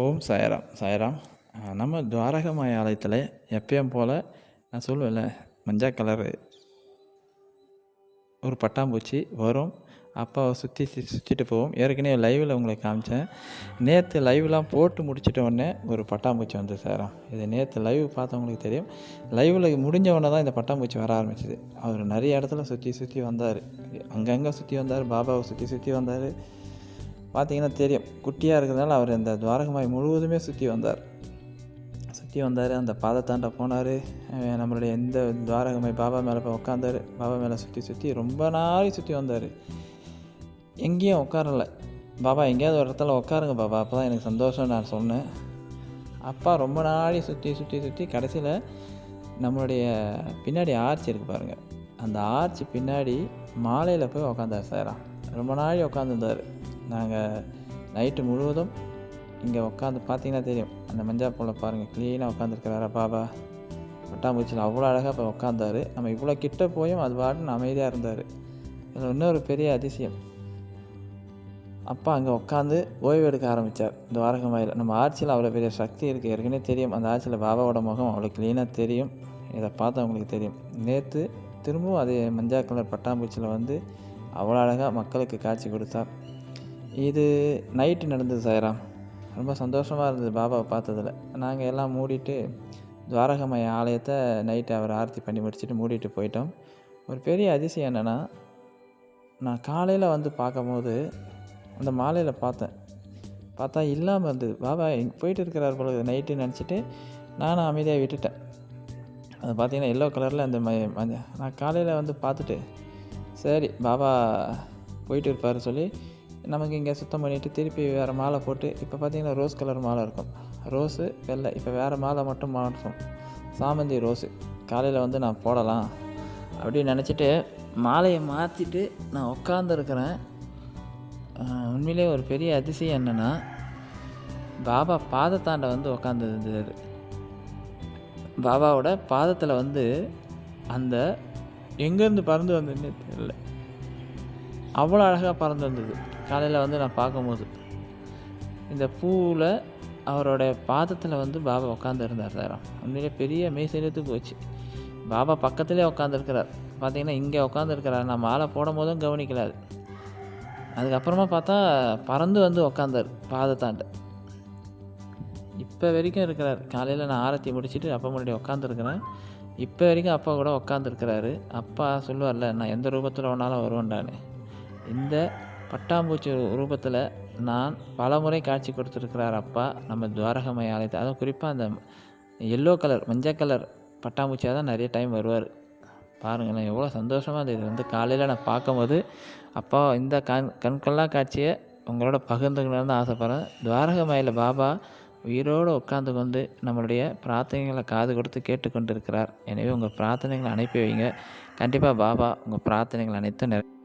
ஓம் சாயராம் சாயராம். நம்ம துவாரகமாய ஆலயத்தில் எப்பயும் போல் நான் சொல்லுவேன்ல மஞ்சள் கலரு ஒரு பட்டாம்பூச்சி வரும். அப்பாவை சுற்றி சுற்றிட்டு போவோம். ஏற்கனவே லைவில் உங்களுக்கு காமிச்சேன். நேற்று லைவ்லாம் போட்டு முடிச்சிட்ட உடனே ஒரு பட்டாம்பூச்சி வந்து சேரும் இது நேற்று லைவ் பார்த்தவங்களுக்கு தெரியும். லைவில் முடிஞ்ச உடனே தான் இந்த பட்டாம்பூச்சி வர ஆரம்பிச்சிது. அவர் நிறைய இடத்துல சுற்றி சுற்றி வந்தார். அங்கங்கே சுற்றி வந்தார் பாபாவை சுற்றி சுற்றி வந்தார். பார்த்தீங்கன்னா தெரியும். குட்டியாக இருக்கிறதுனால அவர் அந்த துவாரகமாய் முழுவதுமே சுற்றி வந்தார். சுற்றி வந்தார். அந்த பாதத்தாண்ட போனார். நம்மளுடைய எந்த துவாரகமாய் பாபா மேலே போய் உட்காந்தார் பாபா மேலே சுற்றி சுற்றி ரொம்ப நாளை சுற்றி வந்தார். எங்கேயும் உட்காரல பாபா எங்கேயாவது ஒரு இடத்துல உட்காருங்க பாபா. அப்போ தான் எனக்கு சந்தோஷம் நான் சொன்னேன். அப்பா ரொம்ப நாளை சுற்றி சுற்றி சுற்றி கடைசியில் நம்மளுடைய பின்னாடி ஆர்ச்சி இருக்குது பாருங்கள் அந்த ஆர்ச்சி பின்னாடி மாலையில் போய் உக்காந்தார் சாரா. ரொம்ப நாளை உட்காந்துருந்தார் நாங்கள் நைட்டு முழுவதும் இங்கே உட்காந்து பார்த்தீங்கன்னா தெரியும். அந்த மஞ்சா பூவில் பாருங்கள் க்ளீனாக உட்காந்துருக்கிறாரா பாபா. பட்டாம்பூச்சியில் அவ்வளோ அழகாக இப்போ உட்காந்தாரு நம்ம இவ்வளோ கிட்ட போயும் அது பாட்டுன்னு அமைதியாக இருந்தார். இதில் இன்னொரு பெரிய அதிசயம். அப்பா அங்கே உட்காந்து ஓய்வு எடுக்க ஆரம்பித்தார் இந்த வாரகமாயில். நம்ம ஆட்சியில் அவ்வளோ பெரிய சக்தி இருக்குது ஏற்கனவே தெரியும். அந்த ஆட்சியில் பாபாவோட முகம் அவ்வளோ க்ளீனாக தெரியும். இதை பார்த்து அவங்களுக்கு தெரியும். நேற்று திரும்பவும் அதே மஞ்சா கலர் பட்டாம்பூச்சியில் வந்து அவ்வளோ அழகாக மக்களுக்கு காட்சி கொடுத்தார். இது நைட்டு நடந்தது சாய்ராம் ரொம்ப சந்தோஷமாக இருந்தது பாபாவை பார்த்ததில். நாங்கள் எல்லாம் மூடிட்டு துவாரகமய ஆலயத்தை நைட்டு அவர் ஆர்த்தி பண்ணி முடிச்சுட்டு மூடிட்டு போயிட்டோம். ஒரு பெரிய அதிசயம் என்னென்னா நான் காலையில் வந்து பார்க்கும்போது அந்த மாலையில் பார்த்தேன். பார்த்தா இல்லாமல் இருந்தது. பாபா எங்கே போயிட்டு இருக்கிறார் போல நைட்டு நினச்சிட்டு நானும் அமைதியாக விட்டுட்டேன். அது பார்த்தீங்கன்னா எல்லோ கலரில் அந்த ம நான் காலையில் வந்து பார்த்துட்டு சரி பாபா போயிட்டு இருப்பார் சொல்லி நமக்கு இங்கே சுத்தம் பண்ணிவிட்டு திருப்பி வேறு மாலை போட்டு இப்போ பார்த்திங்கன்னா ரோஸ் கலர் மாலை இருக்கும். ரோஸு வெள்ளை. இப்போ வேறு மாலை மட்டும் மாற்றும் சாமந்தி ரோஸு காலையில் வந்து நான் போடலாம் அப்படின்னு நினச்சிட்டு மாலையை மாற்றிட்டு நான் உட்காந்துருக்கிறேன் உண்மையிலே ஒரு பெரிய அதிசயம் என்னென்னா பாபா பாதத்தாண்ட வந்து உட்காந்துருந்தார் பாபாவோட பாதத்தில் வந்து அந்த எங்கேருந்து பறந்து வந்ததுன்னு தெரியல. அவ்வளோ அழகாக பறந்து வந்தது. காலையில் வந்து நான் பார்க்கும்போது இந்த பூவில் அவரோட பாதத்தில் வந்து பாபா உட்காந்துருந்தார் சார் உண்மையிலே பெரிய மெய்செலுத்து போச்சு. பாபா பக்கத்துலேயே உட்காந்துருக்கிறார் பார்த்தீங்கன்னா இங்கே உட்காந்துருக்கிறார் நான் மாலை போடும் போதும் கவனிக்கலாது அதுக்கப்புறமா பார்த்தா பறந்து வந்து உக்காந்தார் பாதத்தாண்டு. இப்போ வரைக்கும் இருக்கிறார். காலையில் நான் ஆரத்தி முடிச்சுட்டு அப்பா முன்னாடி உட்காந்துருக்கிறேன் இப்போ வரைக்கும் அப்பா கூட உட்காந்துருக்கிறாரு அப்பா சொல்லுவார்ல நான் எந்த ரூபத்தில் வேணாலும் வருவேன்டான்னு. இந்த பட்டாம்பூச்சி ரூபத்தில் நான் பலமுறை காட்சி கொடுத்துருக்கிறார் அப்பா நம்ம துவாரகமய ஆலயத்தை அதுவும் குறிப்பாக அந்த எல்லோ கலர் மஞ்சள் கலர் பட்டாம்பூச்சியாக தான் நிறைய டைம் வருவார். பாருங்களேன் எவ்வளோ சந்தோஷமாக இருந்தது. இது வந்து காலையில் நான் பார்க்கும்போது அப்பா இந்த கண் கண்கொள்ளா காட்சியை உங்களோட பகிர்ந்துக்கணும்னு ஆசைப்பட்றேன். துவாரகமயில் பாபா உயிரோடு உட்காந்து கொண்டு நம்மளுடைய பிரார்த்தனைகளை காது கொடுத்து கேட்டுக்கொண்டு இருக்கிறார் எனவே உங்கள் பிரார்த்தனைகளை அனுப்பி வைங்க. கண்டிப்பாக பாபா உங்கள் பிரார்த்தனைகள் அனைத்தும் நிறைய